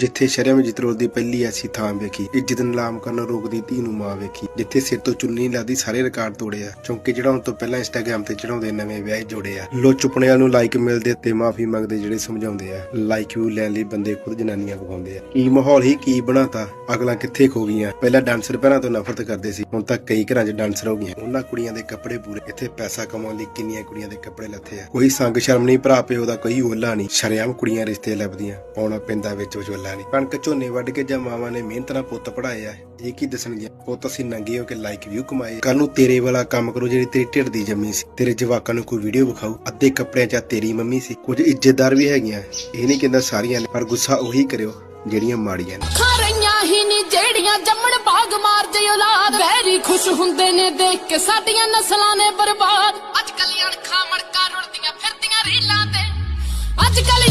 ਜਿੱਥੇ ਸ਼ਰਮ ਜਿਤਰੋਲ ਦੀ ਪਹਿਲੀ ਐਸੀ ਥਾਂ ਵੇਖੀ, ਇੱਜ਼ਤ ਨਿਲਾਮ ਕਰਨ ਰੋਕਦੀ ਧੀ ਨੂੰ ਮਾਂ ਵੇਖੀ, ਜਿੱਥੇ ਸਿਰ ਤੋਂ ਚੁੰਨੀ ਲੱਗਦੀ, ਸਾਰੇ ਰਿਕਾਰਡ ਤੋੜੇ ਆ, ਚੌਂਕੇ ਚੜਾਉਣ ਤੋਂ ਪਹਿਲਾਂ ਇੰਸਟਾਗ੍ਰam ਤੇ ਚੜਾਉਂਦੇ ਨਵੇਂ ਵਿਆਹ ਜੋੜੇ ਆ। ਲੋ ਚੁੱਪਣਿਆਂ ਨੂੰ ਲਾਈਕ ਮਿਲਦੇ ਤੇ ਮਾਫੀ ਮੰਗਦੇ ਜਿਹੜੇ ਸਮਝਾਉਂਦੇ ਆ। ਲਾਈਕ ਵਿਊ ਲੈਣ ਲਈ ਬੰਦੇ ਖੁਦ ਜਨਾਨੀਆਂ ਵਿਖਾਉਂਦੇ ਆ। ਕੀ ਮਾਹੌਲ ਹੀ ਕੀ ਬਣਾਤਾ, ਅਗਲਾ ਕਿੱਥੇ ਖੋ ਗਈਆਂ? ਪਹਿਲਾਂ ਡਾਂਸਰ ਪਹਿਲਾਂ ਤੋਂ ਨਫ਼ਰਤ ਕਰਦੇ ਸੀ, ਹੁਣ ਤਾਂ ਕਈ ਘਰਾਂ 'ਚ ਡਾਂਸਰ ਹੋ ਗਈਆਂ। ਉਹਨਾਂ ਕੁੜੀਆਂ ਦੇ ਕੱਪੜੇ ਪੂਰੇ, ਇੱਥੇ ਪੈਸਾ ਕਮਾਉਣ ਲਈ ਕਿੰਨੀਆਂ ਕੁੜੀਆਂ ਦੇ ਕੱਪੜੇ ਲੱਥੇ ਆ। ਕੋਈ ਸੰਗ ਸ਼ਰਮ ਨਹੀਂ ਭਰਾ ਪਿਓ ਦਾ ਕੋਈ ਓਲਾ ਨਹੀਂ, ਸ਼ਰਿਆਮ ਕੁੜੀਆਂ ਰਿਸ਼ਤੇ ਲੱਭਦੀਆਂ, ਪਾਉਣਾ ਪੈਂਦਾ ਵਿੱਚ ਵਿਚੋਲਾ ਨਹੀਂ ਕਣਕ ਝੋਨੇ ਵੱਢ ਕੇ ਜਾਂ ਮਾਵਾਂ ਨੇ ਮਿਹਨਤ ਨਾਲ ਪੁੱਤ ਪੜਾਏ ਆ, ਇਹ ਕੀ ਦੱਸਣਗੀਆਂ ਪੁੱਤ ਅਸੀਂ ਨੰਗੇ ਹੋ ਕੇ ਲਾਈਕ ਵਿਊ ਕਮਾਏ। ਕੱਲ ਨੂੰ ਤੇਰੇ ਵਾਲਾ ਕੰਮ ਕਰੋ ਜਿਹੜੀ ਤੇਰੀ ਢਿੱਡ ਦੀ ਜੰਮੀ ਸੀ। ਤੇਰੇ ਜਵਾਕਾਂ ਨੂੰ ਕੋਈ ਵੀਡੀਓ ਵਿਖਾਓ। ਅੱਧੇ ਕੱਪੜਿਆਂ 'ਚ ਤੇਰੀ ਮੰਮੀ ਸੀ। ਕੁਝ ਇੱਜ਼ਤਦਾਰ ਵੀ ਹੈਗੀਆਂ। ਇਹ ਨਹੀਂ ਕਹਿੰਦਾ ਸਾਰੀਆਂ ਨੇ, ਪਰ ਗੁੱਸਾ ਉਹੀ ਕਰਿਓ ਜਿਹੜੀਆਂ ਮਾੜੀਆਂ ਨੇ। ਖਾਰੀਆਂ ਹੀ ਨਹੀਂ ਜਿਹੜੀਆਂ ਜੰਮਣ ਬਾਗ ਮਾਰ ਜੇ ਔਲਾਦ। ਵੈਰੀ ਖੁਸ਼ ਹੁੰਦੇ ਨੇ ਦੇਖ ਕੇ ਸਾਡੀਆਂ ਨਸਲਾਂ ਨੇ ਬਰਬਾਦ। ਅੱਜ ਕੱਲ ਅਣਖਾਂ ਮੜਕਾ ਰੁਲਦੀਆਂ ਫਿਰਦੀਆਂ ਰੀਲਾਂ ਤੇ। ਅੱਜ ਕੱਲ